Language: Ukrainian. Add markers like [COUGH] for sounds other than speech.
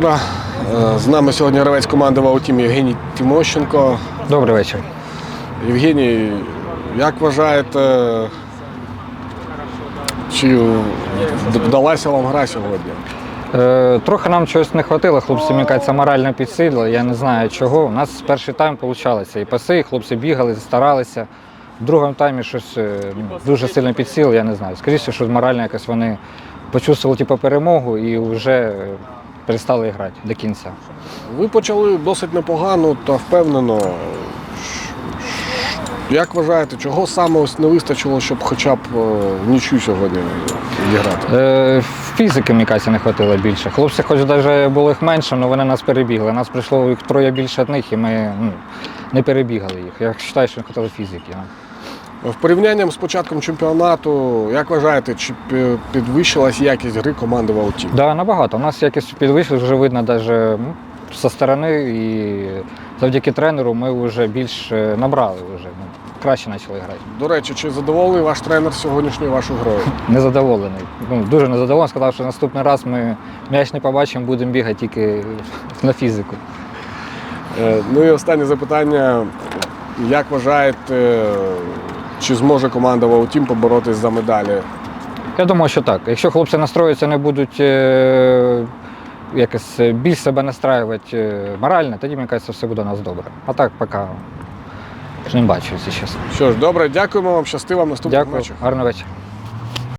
вечора. Е, З нами сьогодні гравець команди Ваутім Євгеній Тимощенко. Добрий вечір. Євгеній, як вважаєте, чи вдалася вам гра сьогодні? Е, трохи нам чогось не вистачило, хлопці, мені кажеться, морально підсилили. Я не знаю чого. У нас перший тайм вийшло. І паси, і хлопці бігали, старалися. В другому таймі щось е, дуже сильно підсило, я не знаю. Скоріше, що морально якось вони почувствували типу, перемогу і вже перестали грати до кінця. Ви почали досить непогано та впевнено. Як вважаєте, чого саме ось не вистачило, щоб хоча б е, в нічю сьогодні відіграти? Е, фізики, мені кажеться, не вистачило більше. Хлопці, хоч навіть було їх менше, але вони нас перебігли. Нас прийшло їх троє більше від них, і ми ну, не перебігали їх. Я вважаю, що не вистачило фізики. В порівнянні з початком чемпіонату, як вважаєте, чи підвищилась якість гри команди Ваутім? Да, набагато. У нас якось підвищили, вже видно навіть зі сторони, і завдяки тренеру ми вже більш е, набрали, вже, ну, краще почали грати. До речі, чи задоволений ваш тренер сьогоднішньою вашою грою? [LAUGHS] Незадоволений. Ну, дуже незадоволений. Сказав, що наступний раз ми м'яч не побачимо, будемо бігати тільки на фізику. Е, Ну і останнє запитання. Як вважаєте, чи зможе команда Ваутім поборотись за медалі? Я думаю, що так. Якщо хлопці настроюються, не будуть е, якось більш себе настраювати е, морально, тоді мені кажеться, все буде у нас добре. А так поки ж не бачу, якщо чесно. Що ж, добре, дякуємо вам, щасти вам наступних Дякую, матчах. гарного вечора.